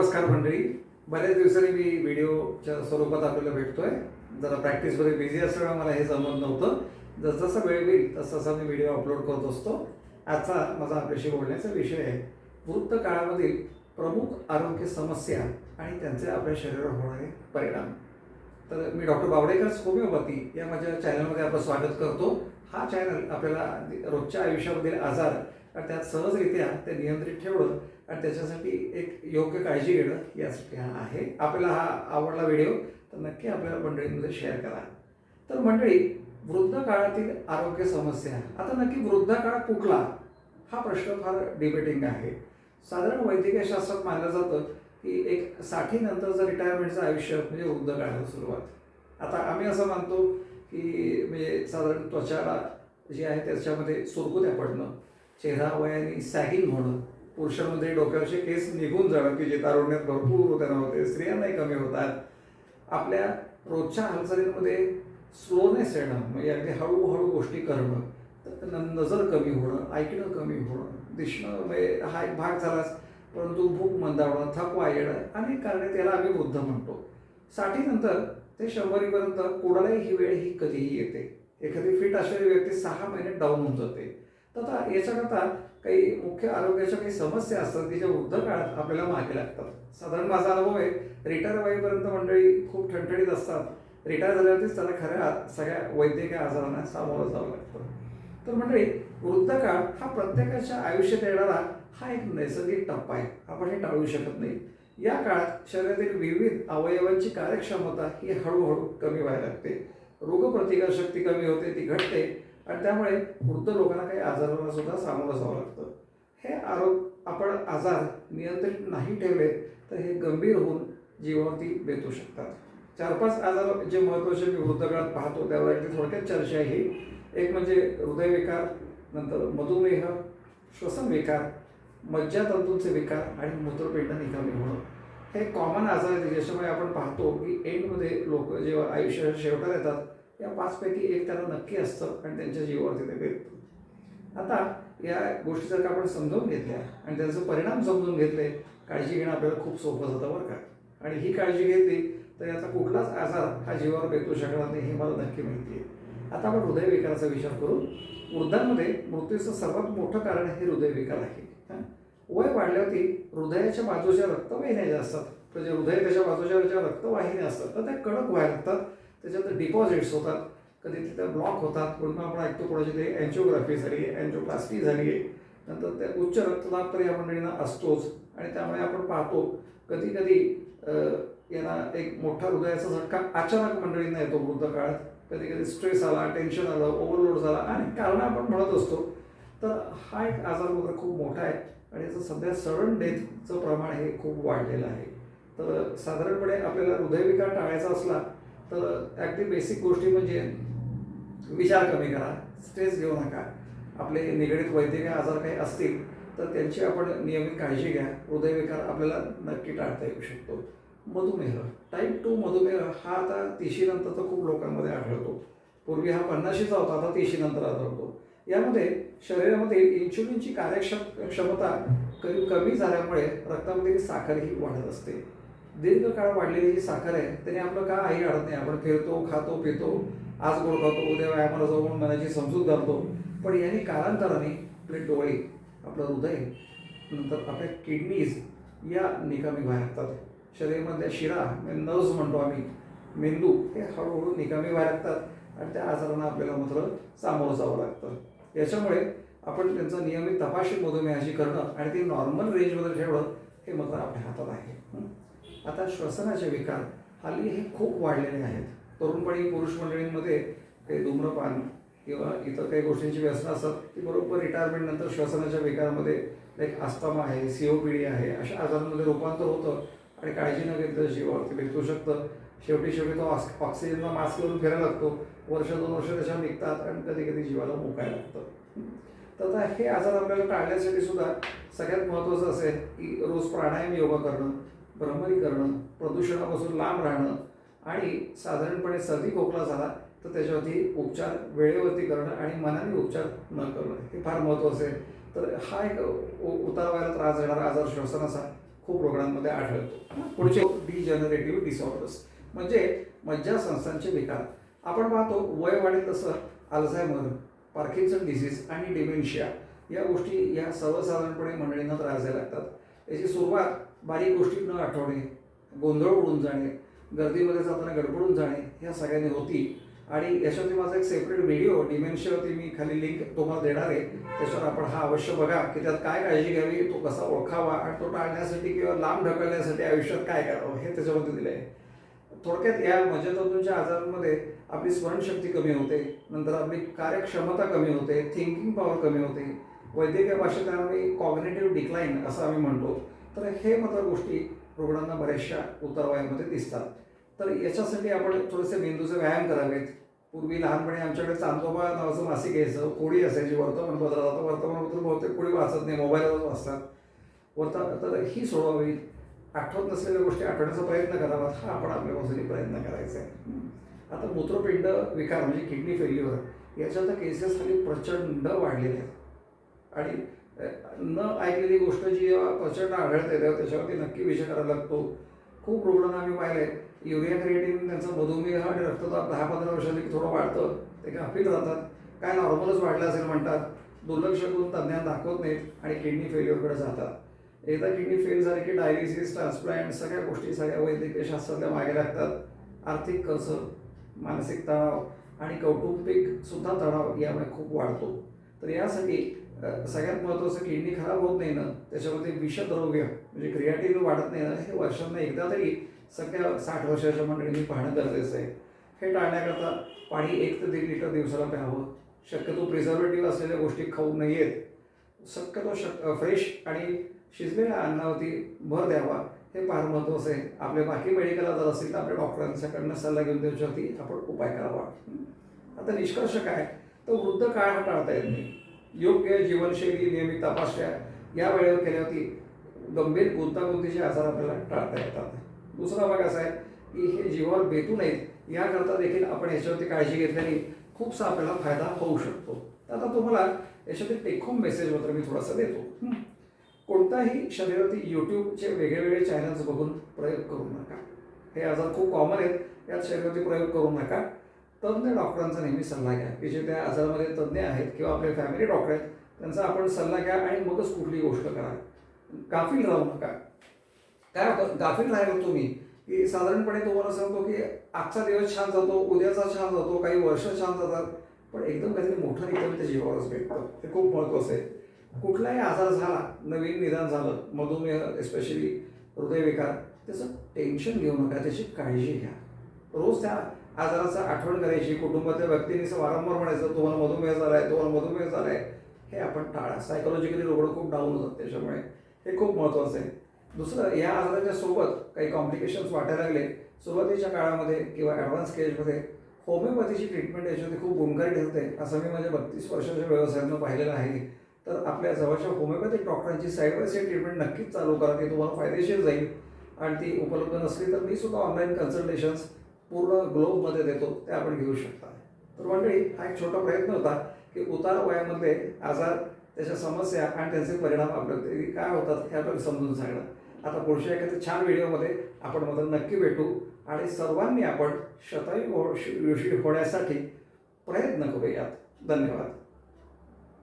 नमस्कार मंडळी. बऱ्याच दिवसांनी मी व्हिडिओच्या स्वरूपात आपल्याला भेटतोय. जरा प्रॅक्टिसमध्ये बिझी असल्यामुळे मला हे जमत नव्हतं. जसजसा वेळ होईल तसतसा मी व्हिडिओ अपलोड करत असतो. आजचा माझा आपल्याशी बोलण्याचा विषय आहे वृत्त काळामधील प्रमुख आरोग्य समस्या आणि त्यांचे आपल्या शरीरावर होणारे परिणाम. तर मी डॉक्टर बावडेकरच होमिओपॅथी या माझ्या चॅनलमध्ये आपलं स्वागत करतो. हा चॅनल आपल्याला रोजच्या आयुष्यामधील आजार आणि त्यात सहजरित्या ते नियंत्रित ठेवणं आणि त्याच्यासाठी एक योग्य काळजी घेणं यासाठी हा आहे. आपल्याला हा आवडला व्हिडिओ तर नक्की आपल्याला मंडळींमध्ये शेअर करा. तर मंडळी वृद्ध काळातील आरोग्य समस्या. आता नक्की वृद्ध काळ कुठला? हा प्रश्न फार डिबेटिंग आहे. साधारण वैद्यकीय शास्त्रात मानलं जातं की एक साठी नंतरचं रिटायरमेंटचं आयुष्य म्हणजे वृद्ध काळाला सुरुवात. आता आम्ही असं मानतो की म्हणजे साधारण त्वचाला जी आहे त्याच्यामध्ये सुरकुत्या पडणं. चेहरा वयाने सॅगिंग होणं पुरुषांमध्ये डोक्यावरचे केस निघून जाणं की जे तारुण्यात भरपूर त्यांना होते स्त्रियांनाही कमी होतात. आपल्या रोजच्या हालचालींमध्ये स्लोनेस येणं म्हणजे अगदी हळूहळू गोष्टी करणं तर न- नजर कमी होणं ऐकणं कमी होणं दिसणं म्हणजे हा एक भाग झालाच. परंतु भूक मंदावणं थकवा येणं अनेक कारणे त्याला आम्ही बुद्ध म्हणतो. साठीनंतर ते शंभरीपर्यंत कोणालाही ही वेळ ही कधीही येते. एखादी फिट असलेली व्यक्ती सहा महिने डाऊन होऊन जाते. तर आता याच्याकरता काही मुख्य आरोग्याच्या काही समस्या असतात की ज्या वृद्ध काळात आपल्याला मागे लागतात. साधारण माझा अनुभव आहे रिटायर होईपर्यंत मंडळी खूप ठणठणीत असतात. रिटायर झाल्यावरतीच त्याला खऱ्या सगळ्या वैद्यकीय आजारांना सामोरं जावं लागतं. तर मंडळी वृद्ध काळ हा प्रत्येकाच्या आयुष्यात येणारा हा एक नैसर्गिक टप्पा आहे. आपण हे टाळू शकत नाही. या काळात शरीरातील विविध अवयवांची कार्यक्षमता ही हळूहळू कमी व्हायला लागते. रोगप्रतिकारशक्ती कमी होते ती घटते. आणि त्यामुळे वृद्ध लोकांना काही आजारांना सुद्धा सामोरं जावं लागतं. हे आरोग आपण आजार नियंत्रित नाही ठेवले तर हे गंभीर होऊन जीवावरती बेतू शकतात. चार पाच आजार जे महत्त्वाचे मी वृद्ध काळात पाहतो त्यावर अगदी थोडक्यात चर्चा आहे ही. एक म्हणजे हृदयविकार नंतर मधुमेह श्वसनविकार मज्जातंतूंचे विकार आणि मूत्रपिंड निकामी होणं. हे कॉमन आजार आहेत ज्याच्यामुळे आपण पाहतो की एंडमध्ये लोक जेव्हा आयुष्याच्या शेवटात येतात या पाचपैकी एक त्यांना नक्की असतं आणि त्यांच्या जीवावरती ते भेटतो आता या गोष्टी जर का आपण समजावून घेतल्या आणि त्याचे परिणाम समजून घेतले काळजी घेणं आपल्याला खूप सोपं जातं बरं का. आणि ही काळजी घेतली तर याचा कुठलाच आजार हा जीवावर भेटू शकणार नाही हे मला नक्की माहिती आहे. आता आपण हृदयविकाराचा विचार करू. वृद्धांमध्ये मृत्यूचं सर्वात मोठं कारण हे हृदयविकार आहे. वय वाढल्यावरती हृदयाच्या बाजूच्या रक्तवाहिन्या ज्या असतात तर जे हृदय त्याच्या बाजूच्या ज्या रक्तवाहिन्या असतात तर त्या कडक व्हायला लागतात. त्याच्यानंतर डिपॉझिट्स होतात. कधी तिथे ब्लॉक होतात. म्हणून आपण ऐकतो कोणाची तरी अँजिओग्राफी झाली अँजिओप्लास्टी झाली. आहे नंतर त्या उच्च रक्तदाब तर या मंडळींना असतोच. आणि त्यामुळे आपण पाहतो कधी कधी यांना एक मोठा हृदयाचा झटका अचानक मंडळींना येतो वृद्ध काळात. कधी कधी स्ट्रेस आला टेन्शन आलं ओव्हरलोड झाला. आणि कारण आपण म्हणत असतो तर हा एक आजार वगैरे खूप मोठा आहे. आणि याचं सध्या सडन डेथचं प्रमाण हे खूप वाढलेलं आहे. तर साधारणपणे आपल्याला हृदयविकार टाळायचा असला तर अगदी बेसिक गोष्टी म्हणजे विचार कमी करा स्ट्रेस घेऊ नका. आपले निगडीत वैद्यकीय आजार काही असतील तर त्यांची आपण नियमित काळजी घ्या. हृदयविकार आपल्याला नक्की टाळता येऊ शकतो. मधुमेह टाईप टू मधुमेह हा आता तिशीनंतर तर खूप लोकांमध्ये आढळतो. पूर्वी हा पन्नाशीचा होता आता तिशीनंतर आढळतो. यामध्ये शरीरामध्ये इन्शुलिनची कार्यक्षम क्षमता कमी कमी झाल्यामुळे रक्तामध्ये साखर ही वाढत असते. दीर्घकाळ वाढलेली जी साखर आहे त्याने आपलं का आई अडत नाही. आपण फिरतो खातो पितो आज गोड खातो उद्या व्यायामाला जाऊ म्हणून मनाची समजूत घालतो. पण याने कालांतराने आपले डोळे आपलं हृदय नंतर आपल्या किडनीज या निकामी बाहेर लागतात शरीरामधल्या शिरा म्हणजे नर्व्स म्हणतो आम्ही मेंदू हे हळूहळू निकामी बाहेर लागतात आणि त्या आजारांना आपल्याला मात्र सामोरं जावं लागतं. याच्यामुळे आपण त्यांचं नियमित तपासणी मधुमेहाची करणं आणि ती नॉर्मल रेंजमध्ये ठेवणं हे मात्र आपल्या हातात आहे. आता श्वसनाचे विकार हल्ली हे खूप वाढलेले आहेत. तरुणपणी पुरुष मंडळींमध्ये काही धूम्रपान किंवा इतर काही गोष्टींची व्यसनं असतात ती बरोबर रिटायरमेंट नंतर श्वसनाच्या विकारामध्ये लाईक अस्थमा आहे सीओपीडी आहे अशा आजारांमध्ये रूपांतर होतं आणि काळजी न घेतलं जीवावरती भेटू शकतं. शेवटी शेवटी तो ऑक्स ऑक्सिजनचा मास्क लावून फिरायला लागतो. वर्ष दोन वर्ष त्याच्यावर निघतात आणि कधी कधी जीवाला मुकायला लागतं. तर आता हे आजार आपल्याला टाळण्यासाठी सुद्धा सगळ्यात महत्त्वाचं असेल की रोज प्राणायाम योगा करणं. भ्रमरी करणं प्रदूषणापासून लांब राहणं आणि साधारणपणे सर्दी खोकला झाला तर त्याच्यावरती उपचार वेळेवरती करणं आणि मनाने उपचार न करणं हे फार महत्त्वाचं आहे. तर हा एक उ- त्रास देणारा आजार श्वसनाचा खूप रुग्णांमध्ये आढळतो. पुढचे डिजनरेटिव्ह डिसऑर्डर्स म्हणजे मज्जासंस्थांचे विकार. आपण पाहतो वय वाढेल तसं अल्झायमर पार्किन्सन डिसीज आणि डिमेन्शिया या गोष्टी या सर्वसाधारणपणे मंडळींना त्रास द्यायला लागतात. याची सुरुवात बारीक गोष्टी न आठवणे गोंधळ उडून जाणे गर्दीमध्ये जाताना गडबडून जाणे ह्या सगळ्यांनी होती. आणि याच्यावरती माझा एक सेपरेट व्हिडिओ डिमेन्शियावरती मी खाली लिंक तुम्हाला देणार आहे. त्याच्यावर आपण हा अवश्य बघा की त्यात काय काळजी घ्यावी तो कसा ओळखावा आणि तो टाळण्यासाठी किंवा लांब ढकलण्यासाठी आयुष्यात काय करावं हे त्याच्यामध्ये दिलं आहे थोडक्यात या मज्जातंतूंच्या आजारांमध्ये आपली स्मरणशक्ती कमी होते. नंतर आपली कार्यक्षमता कमी होते थिंकिंग पॉवर कमी होते. वैद्यकीय भाषेत आम्ही कॉग्नेटिव्ह डिक्लाईन असं आम्ही म्हणतो. तर हे मात्र गोष्टी रुग्णांना बऱ्याचशा उतरवायामध्ये दिसतात. तर याच्यासाठी आपण थोडेसे मेंदूचे व्यायाम करावेत. पूर्वी लहानपणी आमच्याकडे चांदोबा नावाचं मासिक यायचं. कोडी असायची वर्तमानपत्र आता वर्तमानपत्र बहुतेक कोणी वाचत नाही मोबाईलवरच वाचतात. वर्ता तर ही सोडवावी. आठवत नसलेल्या गोष्टी आठवण्याचा प्रयत्न करावा. हा आपण आपल्या बाजूने प्रयत्न करायचा आहे. आता मूत्रपिंड विकार म्हणजे किडनी फेल्युअर याच्या तर केसेस खाली प्रचंड वाढलेले आहेत. आणि न ऐकलेली गोष्ट जी जेव्हा प्रचंड आढळते तेव्हा त्याच्यावरती नक्की विषय करायला लागतो. खूप रुग्णांना आम्ही पाहिले युरिया क्रिएटिन त्यांचा मधुमेह आणि रक्तदाब दहा पंधरा वर्षांनी थोडं वाढतं. ते गाफील राहतात. काय नॉर्मलच वाढलं असेल म्हणतात. दुर्लक्ष करून तज्ञान दाखवत नाहीत आणि किडनी फेल्युअरकडे जातात. एकदा किडनी फेल झाली की डायलिसिस ट्रान्सप्लांट सगळ्या गोष्टी सगळ्या वैद्यकीय शास्त्रातल्या मागे लागतात. आर्थिक खर्च मानसिक तणाव आणि कौटुंबिक सुद्धा तणाव यामुळे खूप वाढतो. तर यासाठी सगळ्यात महत्त्वाचं किडनी खराब होत नाही ना त्याच्यामध्ये विषद्रव्य म्हणजे क्रियाटिव्ह वाढत नाही ना हे वर्षांना एकदा तरी सगळ्या साठ वर्षाच्या मंडळींनी पाहणं गरजेचं आहे. हे टाळण्याकरता पाणी एक ते दीड लिटर दिवसाला प्यावं. शक्यतो प्रिझर्वेटिव्ह असलेल्या गोष्टी खाऊ नयेत शक्यतो शक फ्रेश आणि शिजलेल्या अन्नावरती भर द्यावा. हे फार महत्त्वाचं आहे. आपले बाकी मेडिकल आजार असतील तर आपल्या डॉक्टरांच्याकडनं सल्ला घेऊन त्याच्यावरती आपण उपाय करावा. आता निष्कर्ष काय? तर वृद्ध काळ हा टाळता येत नाही. योग्य जीवनशैली नियमित तपासण्या या वेळेवर केल्यावरती गंभीर गुंतागुंतीचे आजार आपल्याला टाळता येतात. दुसरा भाग असा आहे की हे जीवावर बेतू नयेत याकरता देखील आपण याच्यावरती काळजी घेतल्याने खूपसा आपल्याला फायदा होऊ शकतो. तर आता तुम्हाला याच्यावरती टेक होम मेसेज मात्र मी थोडासा देतो. कोणताही शरीरावरती यूट्यूबचे वेगळे वेगळे चॅनल्स बघून प्रयोग करू नका. हे आजार खूप कॉमन आहेत. यात शरीरावरती प्रयोग करू नका. तज्ज्ञ डॉक्टरांचा नेहमी सल्ला घ्या. की जे त्या आजारामध्ये तज्ज्ञ आहेत किंवा आपले फॅमिली डॉक्टर आहेत त्यांचा आपण सल्ला घ्या आणि मगच कुठली गोष्ट करा. गाफील राहू नका. काय होतं? गाफील राहिलो तुम्ही की साधारणपणे तुम्हाला सांगतो की आजचा दिवस छान जातो उद्याचा छान जातो काही वर्ष छान जातात. पण एकदम काहीतरी मोठं एकदम ते जीवावरच भेटतं. ते खूप महत्त्वाचं आहे. कुठलाही आजार झाला नवीन निदान झालं मधुमेह एस्पेशली हृदयविकार त्याचं टेन्शन घेऊ नका त्याची काळजी घ्या. रोज त्या आजाराचं आठवण करायची कुटुंबातल्या व्यक्तींनी वारंवार म्हणायचं तुम्हाला मधुमेह झालाय तुम्हाला मधुमेह झालाय. हे आपण टाळा. सायकोलॉजिकली रुग्ण खूप डाऊन होतात त्याच्यामुळे. हे खूप महत्त्वाचं आहे. दुसरं या आजाराच्या सोबत काही कॉम्प्लिकेशन्स वाटायला लागले. सुरुवातीच्या काळामध्ये किंवा ॲडव्हान्स स्टेजमध्ये होमिओपॅथीची ट्रीटमेंट याच्यामध्ये खूप गुणकारी ठरते. असं मी माझ्या बत्तीस वर्षाच्या व्यवसायानं पाहिलेलं आहे. तर आपल्या जवळच्या होमिओपॅथिक डॉक्टरांची साईड बाय साईड ट्रीटमेंट नक्कीच चालू करा. ती तुम्हाला फायदेशीर जाईल. आणि ती उपलब्ध नसली तर मी सुद्धा ऑनलाईन कन्सल्टेशन्स पूर्ण ग्लोबमध्ये देतो ते आपण घेऊ शकता. तर मंडळी हा एक छोटा प्रयत्न होता की उतार वयामध्ये आजार त्याच्या समस्या आणि त्यांचे परिणाम आपल्या काय होतात हे आपल्याला समजून सांगणं आता पुढच्या एखाद्या छान व्हिडिओमध्ये आपण मात्र नक्की भेटू आणि सर्वांनी आपण शतायू हो- होण्यासाठी प्रयत्न करूयात. धन्यवाद.